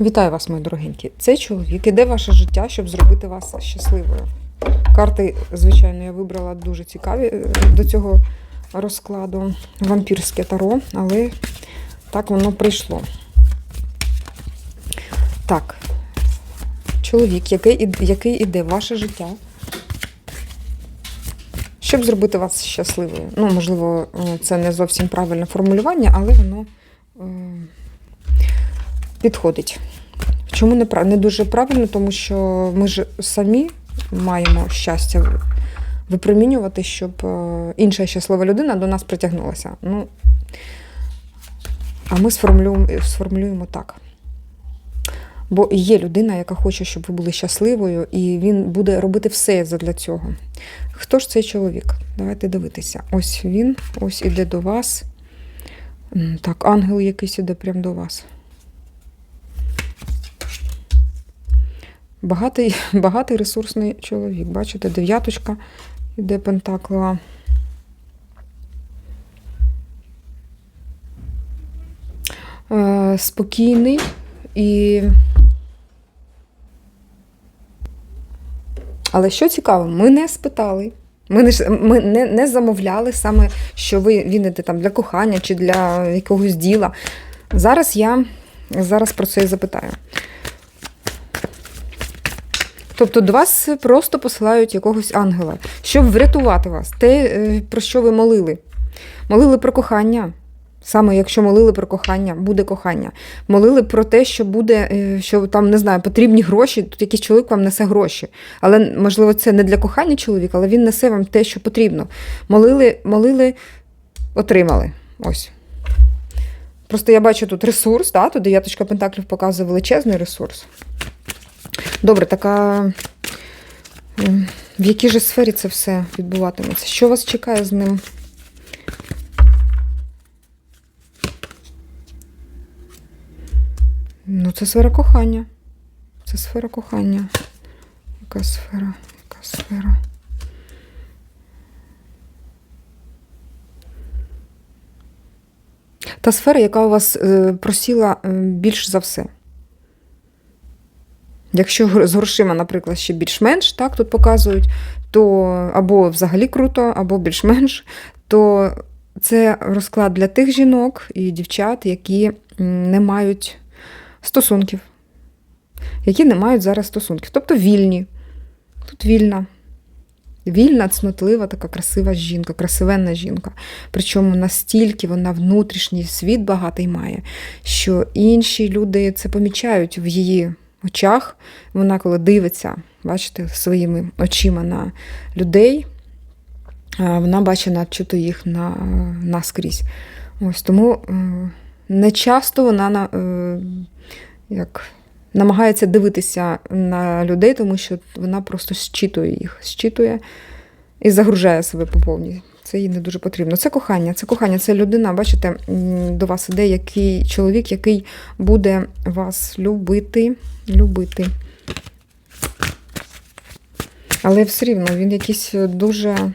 Вітаю вас, мої дорогенькі. Цей чоловік іде ваше життя, щоб зробити вас щасливою. Карти, звичайно, я вибрала дуже цікаві е, до цього розкладу. Вампірське таро, але так воно прийшло. Так, чоловік, який, який іде ваше життя, щоб зробити вас щасливою. Ну, можливо, е, це не зовсім правильне формулювання, але воно е, підходить. Чому не, не дуже правильно? Тому що ми ж самі маємо щастя випромінювати, щоб е, інша щаслива людина до нас притягнулася. Ну, а ми сформулюємо, сформулюємо так. Бо є людина, яка хоче, щоб ви були щасливою, і він буде робити все для цього. Хто ж цей чоловік? Давайте дивитися. Ось він, ось іде до вас. Так, ангел якийсь іде прямо до вас. Багатий, багатий ресурсний чоловік. Бачите, дев'яточка іде пентаклова. Е, спокійний і. Але що цікаво, ми не спитали. Ми не, ми не, не замовляли саме, що ви він іде там для кохання чи для якогось діла. Зараз я зараз про це і запитаю. Тобто до вас просто посилають якогось ангела, щоб врятувати вас. Те, е, про що ви молили. Молили про кохання. Саме якщо молили про кохання, буде кохання. Молили про те, що буде, е, що там не знаю, потрібні гроші. Тут якийсь чоловік вам несе гроші. Але можливо, це не для кохання чоловік, але він несе вам те, що потрібно. Молили, молили, отримали. Ось. Просто я бачу тут ресурс, да? тут дев'яточка пентаклів показує величезний ресурс. Добре, така. м, В якій же сфері це все відбуватиметься? Що вас чекає з ним? Ну, це сфера кохання. Це сфера кохання. Яка сфера? Яка сфера? Та сфера, яка у вас е, просіла е, більш за все. Якщо з грошима, наприклад, ще більш-менш, так, тут показують, то або взагалі круто, або більш-менш, то це розклад для тих жінок і дівчат, які не мають стосунків, які не мають зараз стосунків. Тобто вільні. Тут вільна. Вільна, цнотлива, така красива жінка, красивенна жінка. Причому настільки вона внутрішній світ багатий має, що інші люди це помічають в її очах. Вона, коли дивиться, бачите, своїми очима на людей, вона бачить начебто їх на, наскрізь. Ось тому е, не часто вона на, е, як, намагається дивитися на людей, тому що вона просто щитує їх, щитує і загружає себе по повній. Це їй не дуже потрібно. Це кохання, це кохання, це людина, бачите, до вас іде який чоловік, який буде вас любити, любити. Але все рівно він якийсь дуже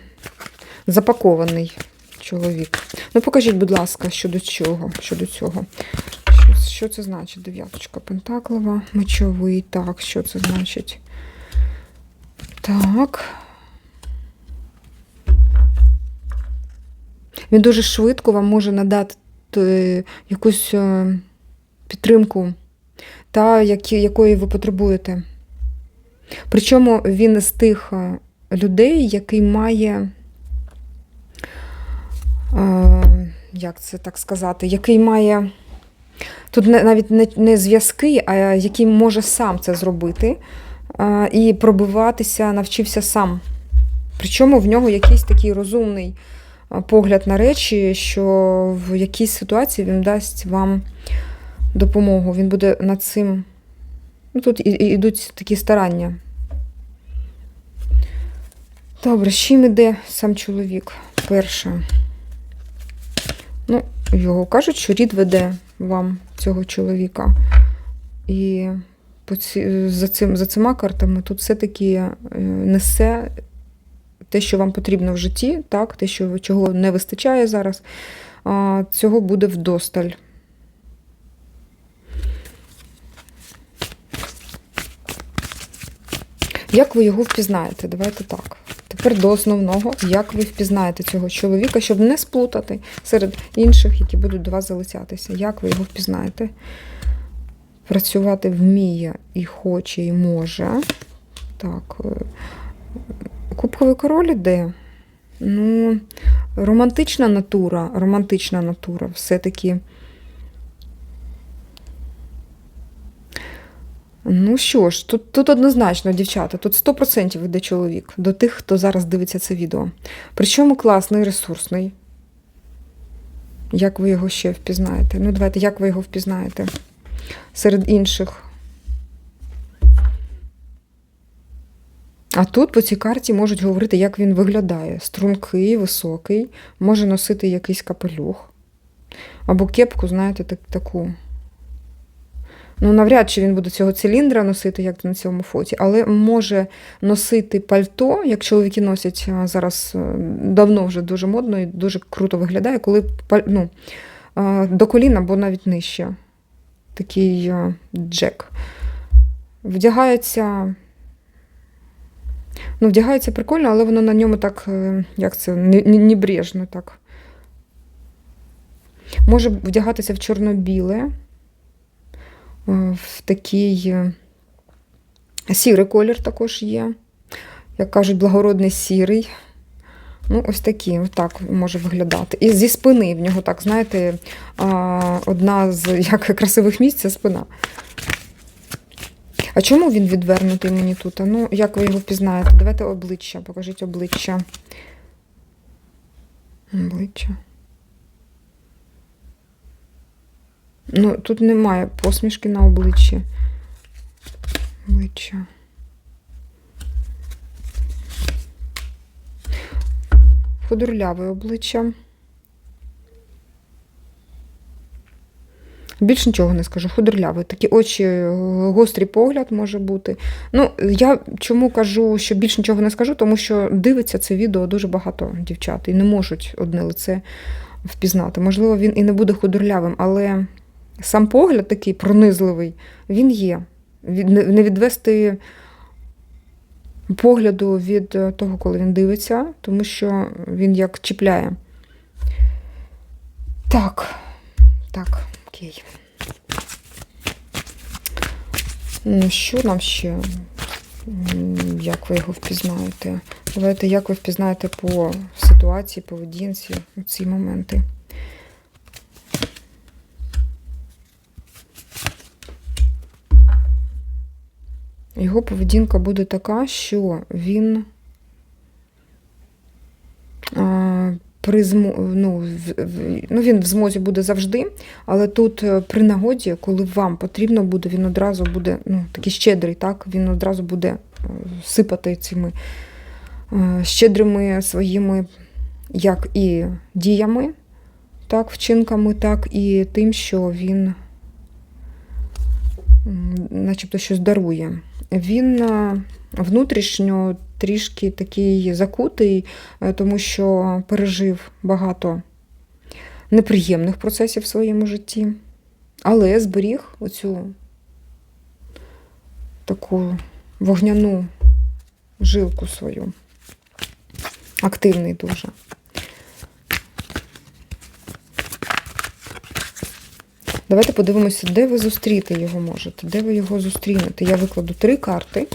запакований чоловік. Ну, покажіть, будь ласка, щодо цього. Щодо цього. Що, що це значить? Дев'яточка Пентаклова, мечовий. Так, що це значить? Так. Він дуже швидко вам може надати е, якусь е, підтримку, та, якої ви потребуєте. Причому він з тих е, людей, який має, як це так сказати, який має тут навіть не, не зв'язки, а який може сам це зробити і пробиватися, навчився сам. Причому в нього якийсь такий розумний погляд на речі, що в якійсь ситуації він дасть вам допомогу. Він буде над цим. Ну, тут і- ідуть такі старання. Добре, з чим іде сам чоловік? Перше. Ну, його кажуть, що рід веде вам цього чоловіка. І за, цим, за цими картами тут все-таки е, несе те, що вам потрібно в житті, так, те, що, чого не вистачає зараз, цього буде вдосталь. Як ви його впізнаєте? Давайте так. Тепер до основного, як ви впізнаєте цього чоловіка, щоб не сплутати серед інших, які будуть до вас залицятися. Як ви його впізнаєте? Працювати вміє і хоче, і може. Так, е, Кубковий король іде. Ну, романтична натура, романтична натура, все-таки. Ну що ж, тут, тут однозначно, дівчата, тут 100% йде чоловік до тих, хто зараз дивиться це відео. Причому класний, ресурсний. Як ви його ще впізнаєте? Ну, давайте, як ви його впізнаєте серед інших. А тут по цій карті можуть говорити, як він виглядає. Стрункий, високий, може носити якийсь капелюх. Або кепку, знаєте, так, таку. Ну, навряд чи він буде цього циліндра носити, як на цьому фоті, але може носити пальто, як чоловіки носять зараз е, давно вже дуже модно і дуже круто виглядає, коли ну, до коліна або навіть нижче. Такий джек. Вдягається. Ну, вдягається прикольно, але воно на ньому так, е, як це, не- не- небрежно так. Може вдягатися в чорно-біле, е, в такий е, сірий колір також є. Як кажуть, благородний сірий. Ну, ось такий, так може виглядати. І зі спини в нього, так, знаєте, одна з як красивих місць це спина. А чому він відвернутий мені тут? А Ну, як ви його впізнаєте? Давайте обличчя, покажіть обличчя. Обличчя. Ну, тут немає посмішки на обличчі. Обличчя. Худорляве обличчя. Більш нічого не скажу. Худорлявий. Такі очі, е, гострий погляд може бути. Ну, я чому кажу, що більш нічого не скажу, тому що дивиться це відео дуже багато дівчат і не можуть одне лице впізнати. Можливо, він і не буде худорлявим, але сам погляд такий пронизливий, він є. Не- відвести погляду від е, того, коли він дивиться, тому що він як чіпляє. Так, так, окей. Ну, що нам ще? Як ви його впізнаєте? Давайте, як ви впізнаєте по ситуації, поведінці у ці моменти. Його поведінка буде така, що він а, при змо... ну, ну, він в змозі буде завжди, але тут е, при нагоді, коли вам потрібно буде, він одразу буде ну, такий щедрий, так? він одразу буде е, сипати цими е, щедрими своїми як і діями, так, вчинками, так і тим, що він начебто щось дарує. Він внутрішньо трішки такий закутий, е, тому що пережив багато неприємних процесів в своєму житті, але зберіг оцю таку вогняну жилку свою. Активний дуже. Давайте подивимося, де ви зустріти його можете, де ви його зустрінете. Я викладу три карти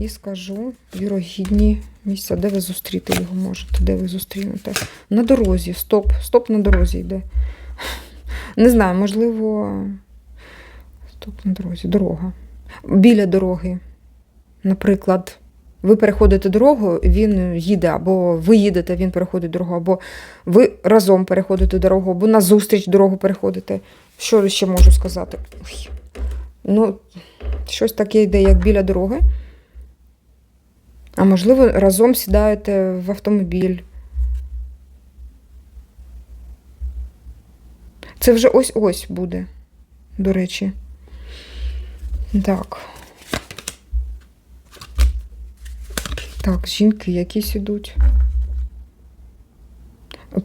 і скажу вірогідні місця, де ви зустріти його можете, де ви зустрінете. На дорозі, стоп, стоп на дорозі йде. Не знаю, можливо. Стоп на дорозі, дорога. Біля дороги. Наприклад, ви переходите дорогу, він їде, або ви їдете, він переходить дорогу, або ви разом переходите дорогу, або назустріч дорогу переходите. Що ще можу сказати? Ой. Ну, щось таке йде, як біля дороги. А можливо, разом сідаєте в автомобіль. Це вже ось-ось буде, до речі. Так. Так, жінки якісь ідуть.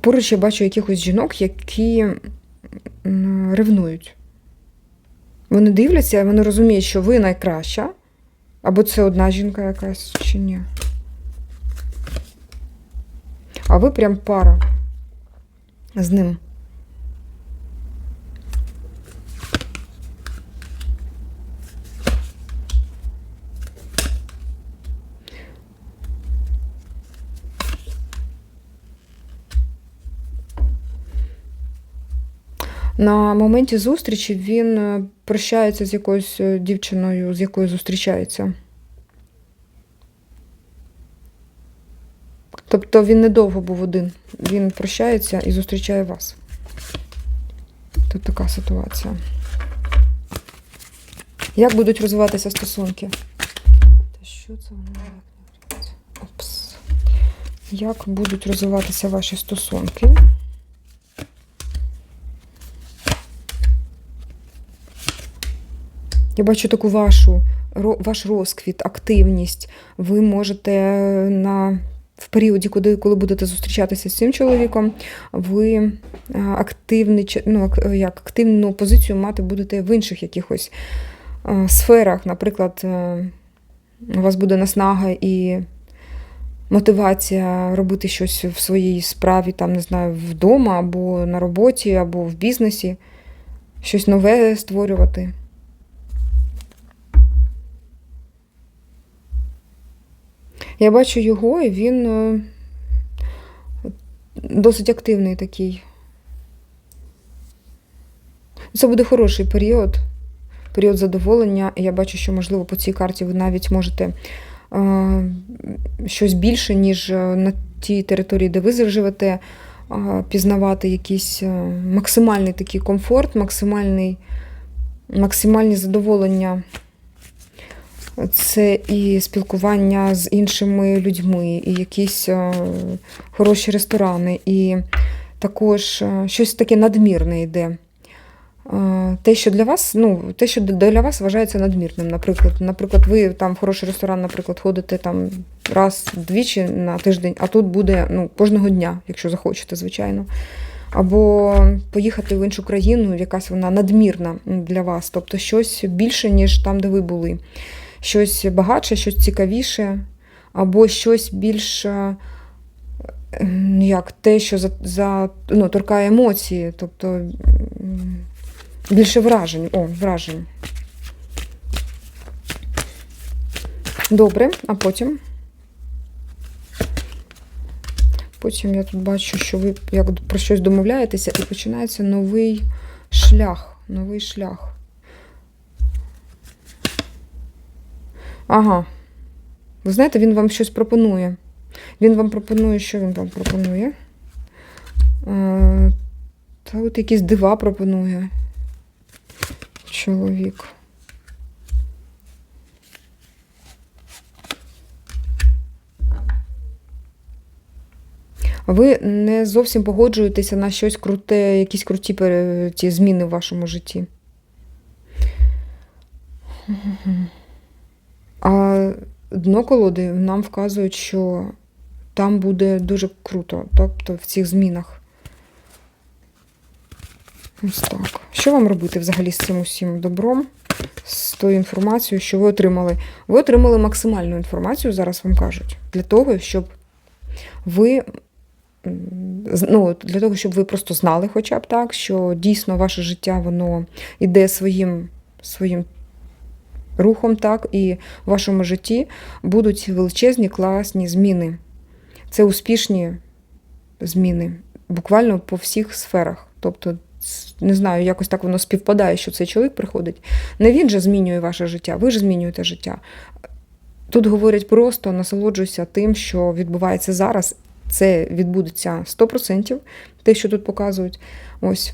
Поруч я бачу якихось жінок, які ревнують. Вони дивляться, вони розуміють, що ви найкраща, Або це одна жінка якась, чи ні? А ви прям пара з ним. На моменті зустрічі він е, прощається з якоюсь е, дівчиною, з якою зустрічається. Тобто він недовго був один. Він прощається і зустрічає вас. Тут така ситуація. Як будуть розвиватися стосунки? Та що це? Опс. Як будуть розвиватися ваші стосунки? Я бачу таку вашу, ваш розквіт, активність. Ви можете на, в періоді, коли, коли будете зустрічатися з цим чоловіком, ви а, активний, ну, як, активну позицію мати будете в інших якихось сферах. Наприклад, е, у вас буде наснага і мотивація робити щось в своїй справі, там, не знаю, вдома, або на роботі, або в бізнесі, щось нове створювати. Я бачу його, і він е, досить активний такий. Це буде хороший період, період задоволення. І Я бачу, що, можливо, по цій карті ви навіть можете е, щось більше, ніж е, на тій території, де ви живете, е, пізнавати якийсь е, максимальний такий комфорт, максимальний, максимальні задоволення. Це і спілкування з іншими людьми, і якісь е, хороші ресторани, і також е, щось таке надмірне йде. Е, Те, що для вас, ну, те, що для вас вважається надмірним. Наприклад, наприклад, ви там в хороший ресторан, наприклад, ходите там раз, двічі на тиждень, а тут буде ну, кожного дня, якщо захочете, звичайно. Або поїхати в іншу країну, якась вона надмірна для вас, тобто щось більше, ніж там, де ви були щось багатше, щось цікавіше, або щось більш е, як те, що за, за, ну, торкає емоції, тобто більше вражень. О, вражень. Добре, а потім. Потім я тут бачу, що ви як про щось домовляєтеся, і починається новий шлях. Новий шлях. Ага. Ви знаєте, він вам щось пропонує. Він вам пропонує, що він вам пропонує? Е, Та от якісь дива пропонує. Чоловік. Ви не зовсім погоджуєтеся на щось круте, якісь круті ті зміни в вашому житті. А дно колоди нам вказують, що там буде дуже круто, тобто в цих змінах. Ось так. Що вам робити взагалі з цим усім добром, з тою інформацією, що ви отримали? Ви отримали максимальну інформацію, зараз вам кажуть, для того, щоб ви. Ну, для того, щоб ви просто знали, хоча б так, що дійсно ваше життя воно йде своїм, своїм рухом, так, і в вашому житті будуть величезні класні зміни. Це успішні зміни, буквально по всіх сферах. Тобто, не знаю, якось так воно співпадає, що цей чоловік приходить. Не він же змінює ваше життя, ви ж змінюєте життя. Тут говорять просто насолоджуйся тим, що відбувається зараз. Це відбудеться 100%, те, що тут показують. Ось.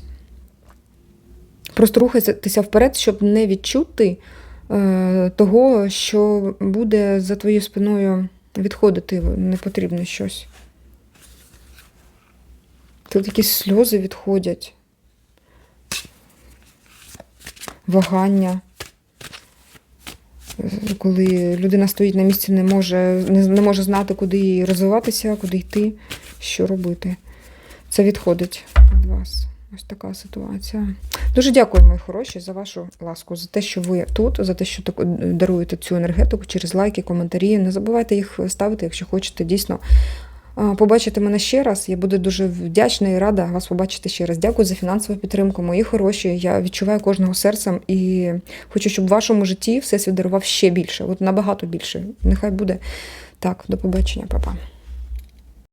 Просто рухайтеся вперед, щоб не відчути того, що буде за твоєю спиною відходити не потрібно щось. Тут якісь сльози відходять, вагання. Е, Коли людина стоїть на місці, не може, не може знати, куди їй розвиватися, куди йти, що робити. Це відходить від вас. Ось така ситуація. Дуже дякую, мої хороші, за вашу ласку, за те, що ви тут, за те, що даруєте цю енергетику через лайки, коментарі. Не забувайте їх ставити, якщо хочете дійсно побачити мене ще раз. Я буду дуже вдячна і рада вас побачити ще раз. Дякую за фінансову підтримку. Мої хороші. Я відчуваю кожного серцем і хочу, щоб в вашому житті всесвіт дарував ще більше, от набагато більше. Нехай буде так. До побачення, папа.